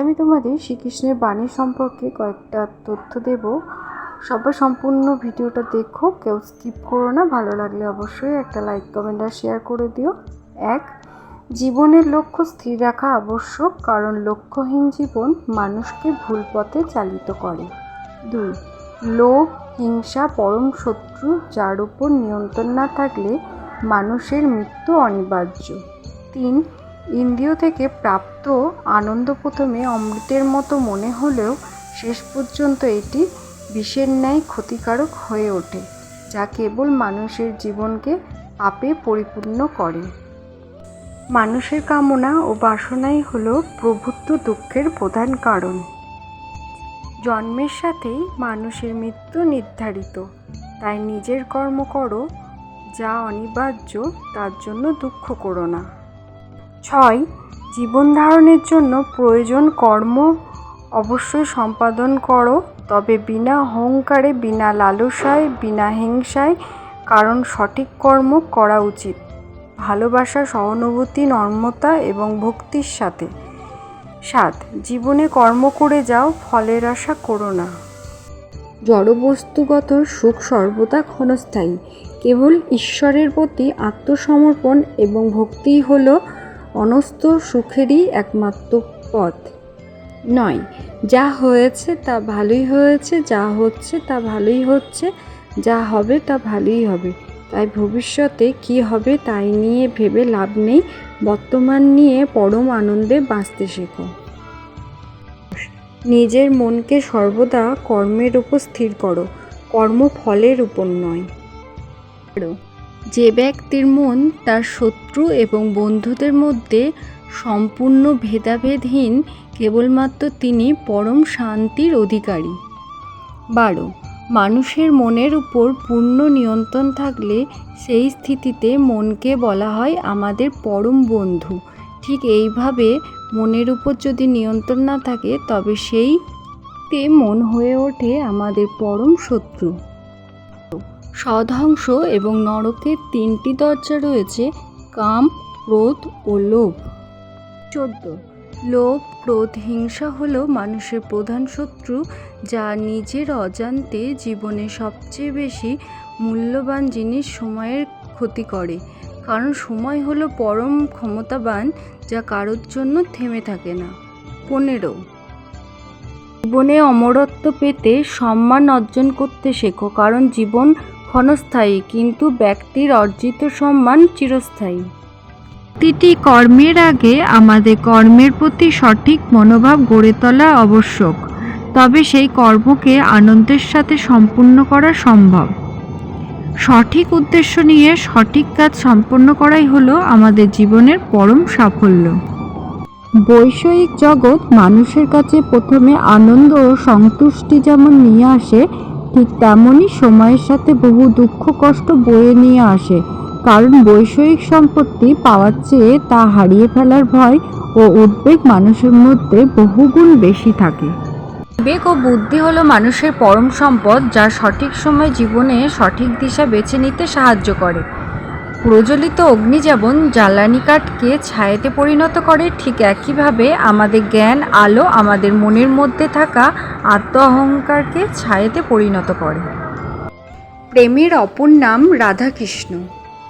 আমি তোমাদের শ্রীকৃষ্ণের বাণী সম্পর্কে কয়েকটা তথ্য দেব। সবাই সম্পূর্ণ ভিডিওটা দেখো, কেউ স্কিপ করো না। ভালো লাগলে অবশ্যই একটা লাইক কমেন্ট আর শেয়ার করে দিও। এক, জীবনের লক্ষ্য স্থির রাখা আবশ্যক, কারণ লক্ষ্যহীন জীবন মানুষকে ভুল পথে চালিত করে। দুই, লোভ, হিংসা পরম শত্রু, যার উপর নিয়ন্ত্রণ না থাকলে মানুষের মৃত্যু অনিবার্য। তিন ইন্দ্রিয় থেকে প্রাপ্ত আনন্দ প্রথমে অমৃতের মতো মনে হলেও শেষ পর্যন্ত এটি বিষের ন্যায় ক্ষতিকারক হয়ে ওঠে, যা কেবল মানুষের জীবনকে পাপে পরিপূর্ণ করে। মানুষের কামনা ও বাসনাই হল প্রভুত্ব দুঃখের প্রধান কারণ। জন্মের সাথেই মানুষের মৃত্যু নির্ধারিত। তাই নিজের কর্ম করো, যা অনিবার্য, তার জন্য দুঃখ করো না। ছয়, জীবন ধারণের জন্য প্রয়োজন কর্ম অবশ্যই সম্পাদন করো, তবে বিনা অহংকারে, বিনা লালসায়, বিনা হিংসায়, কারণ সঠিক কর্ম করা উচিত। ভালোবাসা, সহানুভূতি, নর্মতা এবং ভক্তির সাথে। সাত, জীবনে কর্ম করে যাও, ফলের আশা করো না। জড়বস্তুগত সুখ সর্বদা ক্ষণস্থায়ী। কেবল ঈশ্বরের প্রতি আত্মসমর্পণ এবং ভক্তিই হল অনস্ত সুখেরই একমাত্র পথ। নয়, যা হয়েছে তা ভালোই হয়েছে, যা হচ্ছে তা ভালোই হচ্ছে, যা হবে তা ভালোই হবে। তাই ভবিষ্যতে কি হবে তাই নিয়ে ভেবে লাভ নেই, বর্তমান নিয়ে পরম আনন্দে বাঁচতে শেখো। নিজের মনকে সর্বদা কর্মের উপর স্থির করো কর্ম ফলের উপর নয়। যে ব্যক্তির মন তার শত্রু এবং বন্ধুদের মধ্যে সম্পূর্ণ ভেদাভেদহীন, কেবলমাত্র তিনি পরম শান্তির অধিকারী। বারো, মানুষের মনের উপর পূর্ণ নিয়ন্ত্রণ থাকলে সেই স্থিতিতে মনকে বলা হয় আমাদের পরম বন্ধু। ঠিক এইভাবে মনের উপর যদি নিয়ন্ত্রণ না থাকে, তবে সেই তে মন হয়ে ওঠে আমাদের পরম শত্রু। সদহংস এবং নরকের তিনটি দরজা রয়েছে, কাম, ক্রোধ ও লোভ। চোদ্দ। লোভ, ক্রোধ, হিংসা হলো মানুষের প্রধান শত্রু, যা নিজের অজান্তে জীবনে সবচেয়ে বেশি মূল্যবান জিনিস সময়ের ক্ষতি করে। কারণ সময় হলো পরম ক্ষমতাবান, যা কারোর জন্য থেমে থাকে না। পনেরো। জীবনে অমরত্ব পেতে সম্মান অর্জন করতে শেখো, কারণ জীবন ক্ষণস্থায়ী, কিন্তু ব্যক্তির অর্জিত সম্মান চিরস্থায়ী। প্রতিটি কর্মের আগে আমাদের কর্মের প্রতি সঠিক মনোভাব গড়ে তোলা আবশ্যক, তবে সেই কর্মকে আনন্দের সাথে সম্পূর্ণ করা সম্ভব। সঠিক উদ্দেশ্য নিয়ে সঠিক কাজ সম্পন্ন করাই হলো আমাদের জীবনের পরম সাফল্য। বৈষয়িক জগৎ মানুষের কাছে প্রথমে আনন্দ ও সন্তুষ্টি যেমন নিয়ে আসে ঠিক তেমনই সময়ের সাথে বহু দুঃখ কষ্ট বয়ে নিয়ে আসে। কারণ বৈষয়িক সম্পত্তি পাওয়ার চেয়ে তা হারিয়ে ফেলার ভয় ও উদ্বেগ মানুষের মধ্যে বহুগুণ বেশি থাকে। বিবেক ও বুদ্ধি হলো মানুষের পরম সম্পদ যা সঠিক সময় জীবনে সঠিক দিশা বেছে নিতে সাহায্য করে। প্রজ্বলিত অগ্নি যেমন জ্বালানি কাঠকে ছায়াতে পরিণত করে, ঠিক একইভাবে আমাদের জ্ঞান, আলো, আমাদের মনের মধ্যে থাকা আত্ম অহংকারকে ছায়াতে পরিণত করে। প্রেমের অপর নাম রাধাকৃষ্ণ।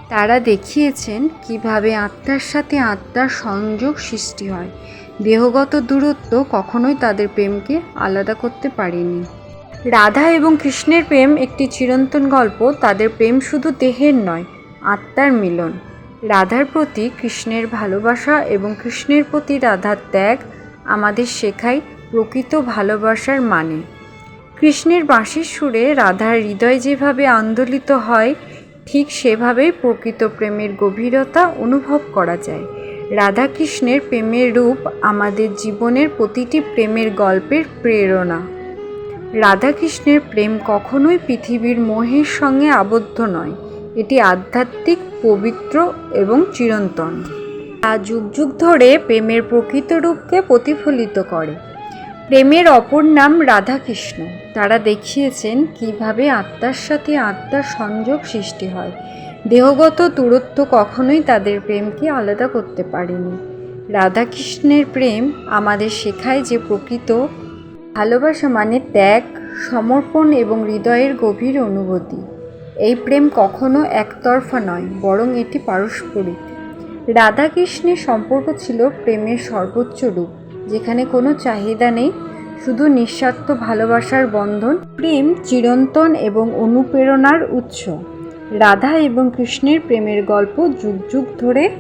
তারা দেখিয়েছেন কীভাবে আত্মার সাথে আত্মার সংযোগ সৃষ্টি হয়। দেহগত দূরত্ব কখনোই তাদের প্রেমকে আলাদা করতে পারেনি। রাধা এবং কৃষ্ণের প্রেম একটি চিরন্তন গল্প, তাদের প্রেম শুধু দেহের নয় আত্মার মিলন। রাধার প্রতি কৃষ্ণের ভালোবাসা এবং কৃষ্ণের প্রতি রাধার ত্যাগ আমাদের শেখায় প্রকৃত ভালোবাসার মানে। কৃষ্ণের বাঁশির সুরে রাধার হৃদয় যেভাবে আন্দোলিত হয়, ঠিক সেভাবেই প্রকৃত প্রেমের গভীরতা অনুভব করা যায়। রাধা কৃষ্ণের প্রেমের রূপ আমাদের জীবনের প্রতিটি প্রেমের গল্পের প্রেরণা। রাধাকৃষ্ণের প্রেম কখনোই পৃথিবীর মোহের সঙ্গে আবদ্ধ নয়। এটি আধ্যাত্মিক, পবিত্র এবং চিরন্তন। তা যুগ যুগ ধরে প্রেমের প্রকৃত রূপকে প্রতিফলিত করে। প্রেমের অপর নাম রাধাকৃষ্ণ। তারা দেখিয়েছেন কীভাবে আত্মার সাথে আত্মার সংযোগ সৃষ্টি হয়। দেহগত দূরত্ব কখনোই তাদের প্রেমকে আলাদা করতে পারেনি। রাধাকৃষ্ণের প্রেম আমাদের শেখায় যে প্রকৃত ভালোবাসা মানে ত্যাগ, সমর্পণ এবং হৃদয়ের গভীর অনুভূতি। এই প্রেম কখনো একতরফা নয়, বরং এটি পারস্পরিক। রাধাকৃষ্ণের সম্পর্ক ছিল প্রেমের সর্বোচ্চ রূপ, যেখানে কোনো চাহিদা নেই, শুধু নিঃস্বার্থ ভালোবাসার বন্ধন, প্রেম চিরন্তন এবং অনুপ্রেরণার উৎস। রাধা এবং কৃষ্ণের প্রেমের গল্প যুগ যুগ ধরে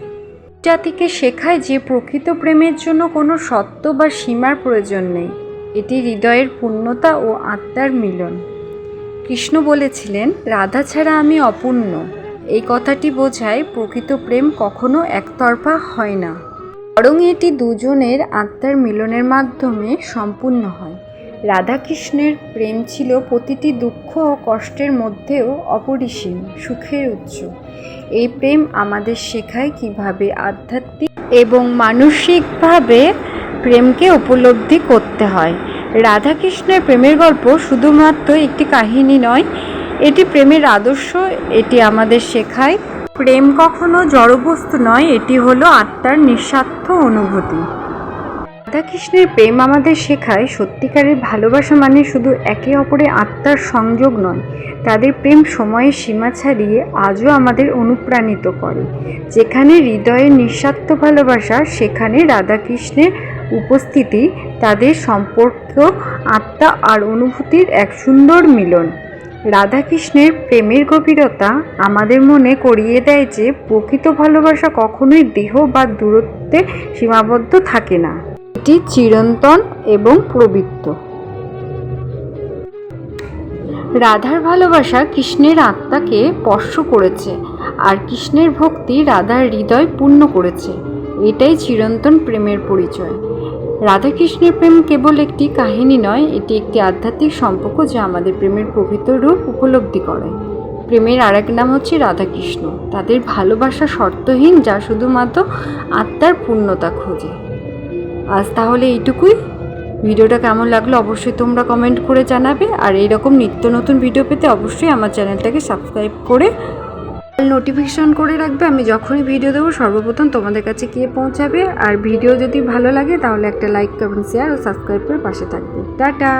জাতিকে শেখায় যে প্রকৃত প্রেমের জন্য কোনো সত্য বা সীমার প্রয়োজন নেই। এটি হৃদয়ের পূর্ণতা ও আত্মার মিলন। কৃষ্ণ বলেছিলেন, রাধা ছাড়া আমি অপূর্ণ। এই কথাটি বোঝায় প্রকৃত প্রেম কখনো একতরফা হয় না। বরং এটি দুজনের আত্মার মিলনের মাধ্যমে সম্পূর্ণ হয়। রাধাকৃষ্ণের প্রেম ছিল প্রতিটি দুঃখ ও কষ্টের মধ্যেও অপরিসীম, সুখের উৎস। এই প্রেম আমাদের শেখায় কীভাবে আধ্যাত্মিক এবং মানসিকভাবে প্রেমকে উপলব্ধি করতে হয়। রাধাকৃষ্ণের প্রেমের গল্প শুধুমাত্র একটি কাহিনী নয়, এটি প্রেমের আদর্শ, এটি আমাদের শেখায়। প্রেম কখনো জড়বস্তু নয়, এটি হলো আত্মার নিঃস্বার্থ অনুভূতি। রাধাকৃষ্ণের প্রেম আমাদের শেখায়, সত্যিকারের ভালোবাসা মানে শুধু একে অপরের আত্মার সংযোগ নয়, তাদের প্রেম সময়ের সীমা ছাড়িয়ে আজও আমাদের অনুপ্রাণিত করে। যেখানে হৃদয়ের নিঃস্বার্থ ভালোবাসা, সেখানে রাধাকৃষ্ণের উপস্থিতি, তাদের সম্পর্ক, আত্মা আর অনুভূতির এক সুন্দর মিলন। রাধাকৃষ্ণের প্রেমের গভীরতা আমাদের মনে করিয়ে দেয় যে, প্রকৃত ভালোবাসা কখনোই দেহ বা দূরত্বে সীমাবদ্ধ থাকে না। এটি চিরন্তন এবং প্রবৃত্ত। রাধার ভালোবাসা কৃষ্ণের আত্মাকে স্পর্শ করেছে আর কৃষ্ণের ভক্তি রাধার হৃদয় পূর্ণ করেছে। এটাই চিরন্তন প্রেমের পরিচয়। রাধাকৃষ্ণের প্রেম কেবল একটি কাহিনী নয়, এটি একটি আধ্যাত্মিক সম্পর্ক যা আমাদের প্রেমের প্রকৃত রূপ উপলব্ধি করে। প্রেমের আরেক নাম হচ্ছে রাধাকৃষ্ণ। তাদের ভালোবাসা শর্তহীন যা শুধুমাত্র আত্মার পূর্ণতা খোঁজে। আজ তাহলে এইটুকুই। ভিডিওটা কেমন লাগল অবশ্যই তোমরা কমেন্ট করে জানাবে। আর এইরকম নিত্য নতুন ভিডিও পেতে অবশ্যই আমার চ্যানেলটাকে সাবস্ক্রাইব করে নোটিফিকেশন করে রাখবে, আমি যখনই ভিডিও দেবো, সর্বপ্রথম তোমাদের কাছে গিয়ে পৌঁছাবে। আর ভিডিও যদি ভালো লাগে, তাহলে একটা লাইক কমেন্ট শেয়ার ও সাবস্ক্রাইব করে পাশে থাকবে। টাটা!